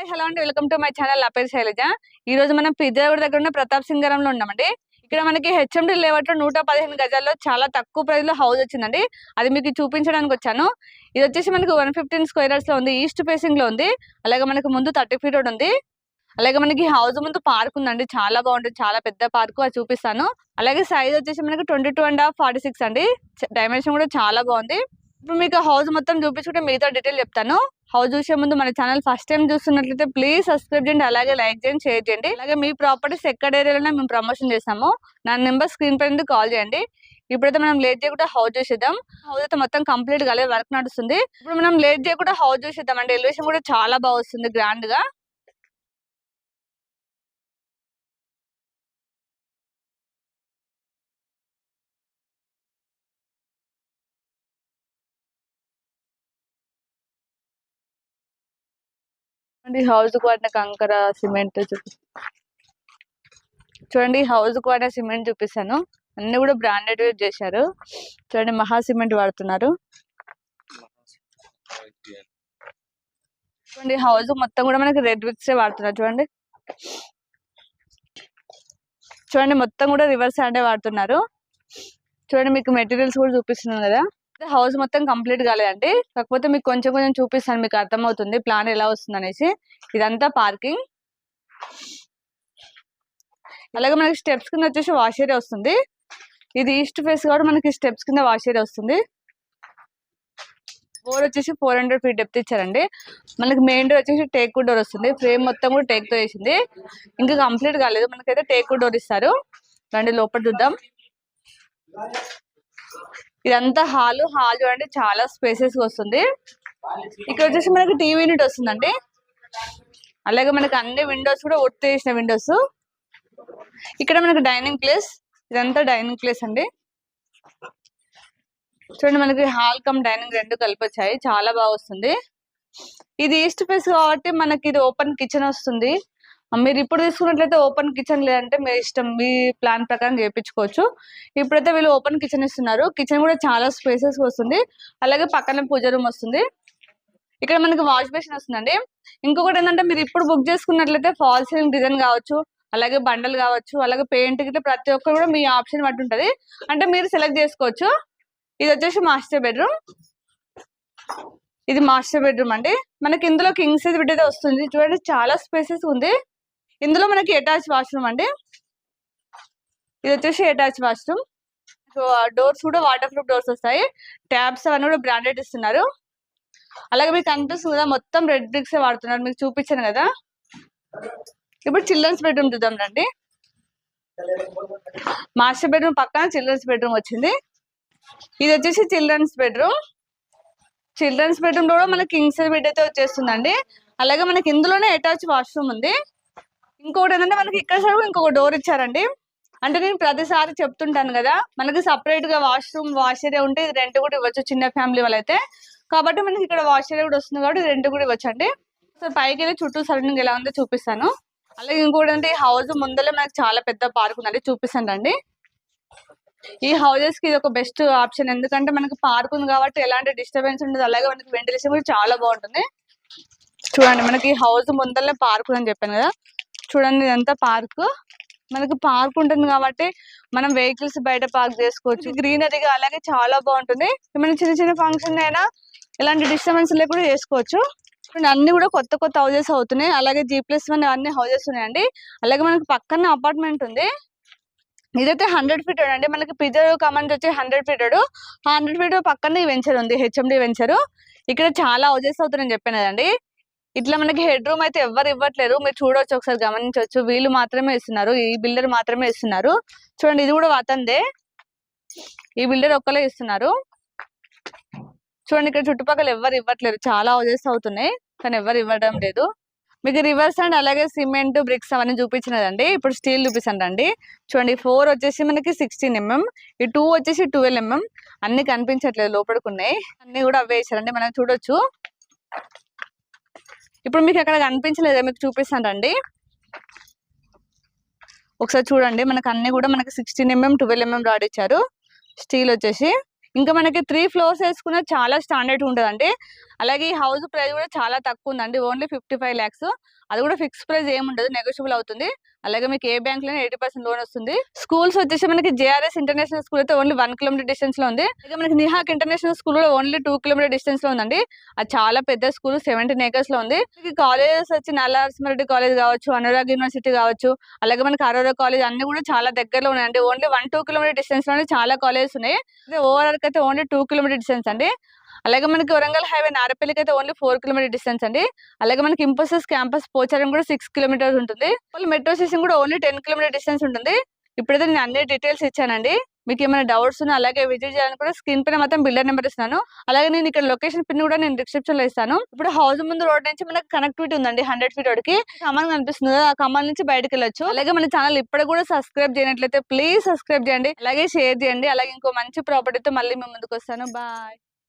Hi hello అండి. Welcome to my channel. నా పేరు శైలజ. ఈ రోజు మనం పిజ్జాగూడ దగ్గర ఉన్న ప్రతాప్ సింగరంలో ఉన్నామండి. ఇక్కడ మనకి హెచ్ఎండి లేవట్లో నూట పదిహేను గజాల్లో చాలా తక్కువ ప్రైస్లో హౌస్ వచ్చిందండి. అది మీకు చూపించడానికి వచ్చాను. ఇది వచ్చేసి మనకి వన్ ఫిఫ్టీన్ స్క్వేర్స్లో ఉంది. ఈస్ట్ ఫేసింగ్లో ఉంది. అలాగే మనకి ముందు థర్టీ ఫీట్ రోడ్ ఉంది. అలాగే మనకి హౌస్ ముందు పార్క్ ఉందండి. చాలా బాగుంటుంది. చాలా పెద్ద పార్క్ అది చూపిస్తాను. అలాగే సైజ్ వచ్చేసి మనకి twenty two and half forty six అండి డైమెన్షన్ కూడా చాలా బాగుంది. ఇప్పుడు మీకు హౌస్ మొత్తం చూపించుకుంటే మిగతా డీటెయిల్ చెప్తాను. హౌస్ చూసే ముందు మన ఛానల్ ఫస్ట్ టైం చూస్తున్నట్లయితే ప్లీజ్ సబ్స్క్రైబ్ చేయండి అలాగే లైక్ చేయండి షేర్ చేయండి. అలాగే మీ ప్రాపర్టీస్ ఎక్కడ ఏరియాలో మేము ప్రమోషన్ చేస్తాము. నా నెంబర్ స్క్రీన్ పైన కాల్ చేయండి. ఇప్పుడైతే మనం లేట్ చేయకుండా హౌస్ చూసేద్దాం. హౌస్ అయితే మొత్తం కంప్లీట్గా వర్క్ నడుస్తుంది. ఇప్పుడు మనం లేట్ చేయకుండా హౌస్ చూసేద్దాం. అండి ఎలివేషన్ కూడా చాలా బాగా వస్తుంది గ్రాండ్ చూడండి హౌస్కు వాడిన కంకర సిమెంట్ చూపి చూడండి హౌస్కు వాడిన సిమెంట్ చూపిస్తాను. అన్ని కూడా బ్రాండెడ్ చేశారు. చూడండి మహా సిమెంట్ వాడుతున్నారు. చూడండి హౌస్ మొత్తం కూడా మనకి రెడ్ విక్స్ వాడుతున్నారు. చూడండి. చూడండి మొత్తం కూడా రివర్స్ హ్యాండే వాడుతున్నారు. చూడండి మీకు మెటీరియల్స్ కూడా చూపిస్తున్నాను కదా. హౌస్ మొత్తం కంప్లీట్ కాలేదండి కాకపోతే మీకు కొంచెం కొంచెం చూపిస్తాను మీకు అర్థమవుతుంది ప్లాన్ ఎలా వస్తుంది అనేసి ఇదంతా పార్కింగ్. అలాగే మనకి స్టెప్స్ కింద వచ్చేసి వాష్ ఏరియా వస్తుంది. ఇది ఈస్ట్ ఫేస్ కాబట్టి మనకి స్టెప్స్ కింద వాష్ ఏరియా వస్తుంది. డోర్ వచ్చేసి ఫోర్ హండ్రెడ్ ఫీట్ డెప్త్ ఇచ్చారండి. మనకి మెయిన్ డోర్ వచ్చేసి టేక్ డోర్ వస్తుంది. ఫ్రేమ్ మొత్తం కూడా టేక్తో వేసింది ఇంకా కంప్లీట్ కాలేదు. మనకైతే టేక్ డోర్ ఇస్తారు. రండి లోపల చూద్దాం. ఇదంతా హాల్. హాల్ చూడండి చాలా స్పేసెస్ వస్తుంది. ఇక్కడ వచ్చేసి మనకి టీవీ యూనిట్ వస్తుందండి. అలాగే మనకి అన్ని విండోస్ కూడా ఒత్తి వేసిన విండోస్. ఇక్కడ మనకి డైనింగ్ ప్లేస్. ఇదంతా డైనింగ్ ప్లేస్ అండి. చూడండి మనకి హాల్ కమ్ డైనింగ్ రెండు కలిపి వచ్చాయి. చాలా బాగా వస్తుంది. ఇది ఈస్ట్ ఫేస్ కాబట్టి మనకి ఇది ఓపెన్ కిచెన్ వస్తుంది. మీరు ఇప్పుడు తీసుకున్నట్లయితే ఓపెన్ కిచెన్ లేదంటే మీ ఇష్టం మీ ప్లాన్ ప్రకారం చేయించుకోవచ్చు ఇప్పుడైతే వీళ్ళు ఓపెన్ కిచెన్ ఇస్తున్నారు. కిచెన్ కూడా చాలా స్పేసెస్ వస్తుంది. అలాగే పక్కన పూజ రూమ్ వస్తుంది. ఇక్కడ మనకి వాష్ బేసిన్ వస్తుందండి. ఇంకొకటి ఏంటంటే మీరు ఇప్పుడు బుక్ చేసుకున్నట్లయితే ఫాల్ సీలింగ్ డిజైన్ కావచ్చు అలాగే బండలు కావచ్చు అలాగే పెయింట్ గిట్ల ప్రతి ఒక్కరు కూడా మీ ఆప్షన్ బట్టి ఉంటుంది. అంటే మీరు సెలెక్ట్ చేసుకోవచ్చు. ఇది వచ్చేసి మాస్టర్ బెడ్రూమ్. ఇది మాస్టర్ బెడ్రూమ్ అండి. మనకి ఇందులో కింగ్ సైజ్ బెడ్ అయితే వస్తుంది. చూడండి చాలా స్పేసెస్ ఉంది. ఇందులో మనకి అటాచ్ వాష్రూమ్ అండి. ఇది వచ్చేసి అటాచ్ వాష్రూమ్ సో డోర్స్ కూడా వాటర్ ప్రూఫ్ డోర్స్ వస్తాయి. ట్యాబ్స్ అవన్నీ కూడా బ్రాండెడ్ ఇస్తున్నారు. అలాగే మీకు కనిపిస్తుంది కదా మొత్తం రెడ్ బ్రిక్స్ వాడుతున్నారు. మీకు చూపించాను కదా. ఇప్పుడు చిల్డ్రన్స్ బెడ్రూమ్ చూద్దాం రండి. మాస్టర్ బెడ్రూమ్ పక్కన చిల్డ్రన్స్ బెడ్రూమ్ వచ్చింది. ఇది వచ్చేసి చిల్డ్రన్స్ బెడ్రూమ్ చిల్డ్రన్స్ బెడ్రూమ్లో కూడా మనకి కింగ్ సైజ్ బెడ్ అయితే వచ్చేస్తుందండి. అలాగే మనకి ఇందులోనే అటాచ్ వాష్రూమ్ ఉంది. ఇంకోటి ఏంటంటే మనకి ఇక్కడ సైడ్ కూడా ఇంకొక డోర్ ఇచ్చారండి. అంటే నేను ప్రతిసారి చెప్తుంటాను కదా మనకి సపరేట్గా వాష్రూమ్ వాష్ ఏరియా ఉంటే ఇది రెంట్ కూడా ఇవ్వచ్చు చిన్న ఫ్యామిలీ వాళ్ళైతే. కాబట్టి మనకి ఇక్కడ వాష్ ఏరియా కూడా వస్తుంది కాబట్టి రెంట్ కూడా ఇవ్వచ్చు అండి సో పైకి వెళ్ళి చుట్టూ సరౌండింగ్ ఎలా ఉందో చూపిస్తాను. అలాగే ఇంకోటి అంటే ఈ హౌస్ ముందర మనకి చాలా పెద్ద పార్క్ ఉందండి చూపిస్తాను రండి. ఈ హౌసెస్కి ఇది ఒక బెస్ట్ ఆప్షన్ ఎందుకంటే మనకి పార్క్ ఉంది కాబట్టి ఎలాంటి డిస్టర్బెన్స్ ఉండదు అలాగే మనకి వెంటిలేషన్ కూడా చాలా బాగుంటుంది. చూడండి మనకి హౌస్ ముందరనే పార్క్ అని చెప్పాను కదా. చూడండి ఇదంతా పార్క్. మనకి పార్క్ ఉంటుంది కాబట్టి మనం వెహికల్స్ బయట పార్క్ చేసుకోవచ్చు. గ్రీనరీగా అలాగే చాలా బాగుంటుంది. ఏమైనా చిన్న చిన్న ఫంక్షన్ అయినా ఎలాంటి డిస్టర్బెన్స్ లేకుండా చేసుకోవచ్చు. చూడండి అన్ని కూడా కొత్త కొత్త హౌసెస్ అవుతున్నాయి. అలాగే జీ ప్లస్ వన్ అన్ని హౌసెస్ ఉన్నాయండి. అలాగే మనకి పక్కన అపార్ట్మెంట్ ఉంది. ఇదైతే హండ్రెడ్ ఫీట్ అండి మనకి పిజర్ కమాండ్ వచ్చి హండ్రెడ్ ఫీటెడ్ హండ్రెడ్ ఫీట్ పక్కన వెంచర్ ఉంది హెచ్ఎండి వెంచర్ ఇక్కడ చాలా హౌజెస్ అవుతున్నాయని చెప్పాను కదండి. ఇట్లా మనకి హెడ్ రూమ్ అయితే ఎవరు ఇవ్వట్లేరు. మీరు చూడొచ్చు ఒకసారి గమనించవచ్చు వీళ్ళు మాత్రమే ఇస్తున్నారు. ఈ బిల్డర్ మాత్రమే ఇస్తున్నారు. చూడండి ఇది కూడా వాతందే. ఈ బిల్డర్ ఒక్కలే ఇస్తున్నారు. చూడండి ఇక్కడ చుట్టుపక్కల ఎవరు ఇవ్వట్లేరు. చాలా హౌజెస్ అవుతున్నాయి కానీ ఎవరు ఇవ్వడం లేదు. మీకు రివర్స్ అండ్ అలాగే సిమెంట్ బ్రిక్స్ అవన్నీ చూపించినదండి. ఇప్పుడు స్టీల్ చూపిస్తాను రండి. చూడండి ఫోర్ వచ్చేసి మనకి సిక్స్టీన్ ఎంఎం mm. ఈ టూ వచ్చేసి ట్వెల్వ్ ఎంఎం అన్ని కనిపించట్లేదు లోపలికున్నాయి అన్ని కూడా అవే మనం చూడొచ్చు. ఇప్పుడు మీకు అక్కడ కనిపించలేదా? మీకు చూపిస్తానండి. ఒకసారి చూడండి. మనకు అన్ని కూడా మనకి sixteen MM twelve MM rod ఇచ్చారు స్టీల్ వచ్చేసి. ఇంకా మనకి త్రీ ఫ్లోర్స్ వేసుకున్న చాలా స్టాండర్డ్ ఉంటుందండి అలాగే ఈ హౌస్ ప్రైస్ కూడా చాలా తక్కువ ఉందండి. ఓన్లీ ఫిఫ్టీ ఫైవ్ ల్యాక్స్ అది కూడా ఫిక్స్ ప్రైస్ ఏముండదు నెగోషియబుల్ అవుతుంది. అలాగే మీకు ఏ బ్యాంక్లో ఎయిటీ పర్సెంట్ లోన్ వస్తుంది. స్కూల్స్ వచ్చేసి మనకి జేఆర్ఎస్ ఇంటర్నేషనల్ స్కూల్ అయితే ఓన్లీ వన్ కిలోమీటర్ డిస్టెన్స్లో ఉంది. అలాగే మనకి నిహాక్ ఇంటర్నేషనల్ స్కూల్ కూడా ఓన్లీ టూ కిలోమీటర్ డిస్టెన్స్లో ఉందండి. అది చాలా పెద్ద స్కూల్. సెవెంటీన్ ఏకర్స్లో ఉంది. కాలేజెస్ వచ్చి నల్లారసింహారెడ్డి కాలేజ్ కావచ్చు అనురాగ్ యూనివర్సిటీ కావచ్చు అలాగే మనకి అరోరా కాలేజ్ అన్ని కూడా చాలా దగ్గరలో ఉన్నాయండి. ఓన్లీ వన్ టూ కిలోమీటర్ డిస్టెన్స్లోనే చాలా కాలేజెస్ ఉన్నాయి. ఓవరాల్ అయితే ఓన్లీ టూ కిలోమీటర్ డిస్టెన్స్ అండి. అలాగే మనకి వరంగల్ హైవే నారపల్లికి అయితే ఓన్లీ ఫోర్ కిలోమీటర్ డిస్టెన్స్ అండి. అలాగే మనకి ఇంపోసిస్ క్యాంపస్ పోచారం కూడా సిక్స్ కిలోమీటర్స్ ఉంటుంది. మెట్రో స్టేషన్ కూడా ఓన్లీ టెన్ కిలోమీటర్ డిస్టెన్స్ ఉంటుంది. ఇప్పుడైతే నేను అన్ని డీటెయిల్స్ ఇచ్చానండి. మీకు ఏమైనా డౌట్స్ ఉన్నా అలాగే విజిట్ చేయాలని కూడా స్క్రీన్ పైన మాత్రం బిల్డర్ నెంబర్ ఇస్తున్నాను. అలాగే నేను ఇక్కడ లొకేషన్ పిన్ కూడా నేను డిస్క్రిప్షన్లో ఇస్తాను. ఇప్పుడు హౌస్ ముందు రోడ్ నుంచి మనకి కనెక్టివిటీ ఉందండి హండ్రెడ్ ఫీట్ రోడ్ కమాన్ కనిపిస్తుంది ఆ కమాన్ నుంచి బయటకు వెళ్ళొచ్చు. అలాగే మన ఛానల్ ఇప్పుడు కూడా సబ్స్క్రైబ్ చేయనట్లయితే ప్లీజ్ సబ్స్క్రైబ్ చేయండి. అలాగే షేర్ చేయండి. అలాగే ఇంకో మంచి ప్రాపర్టీతో మళ్ళీ మేము ముందుకు వస్తాను. బాయ్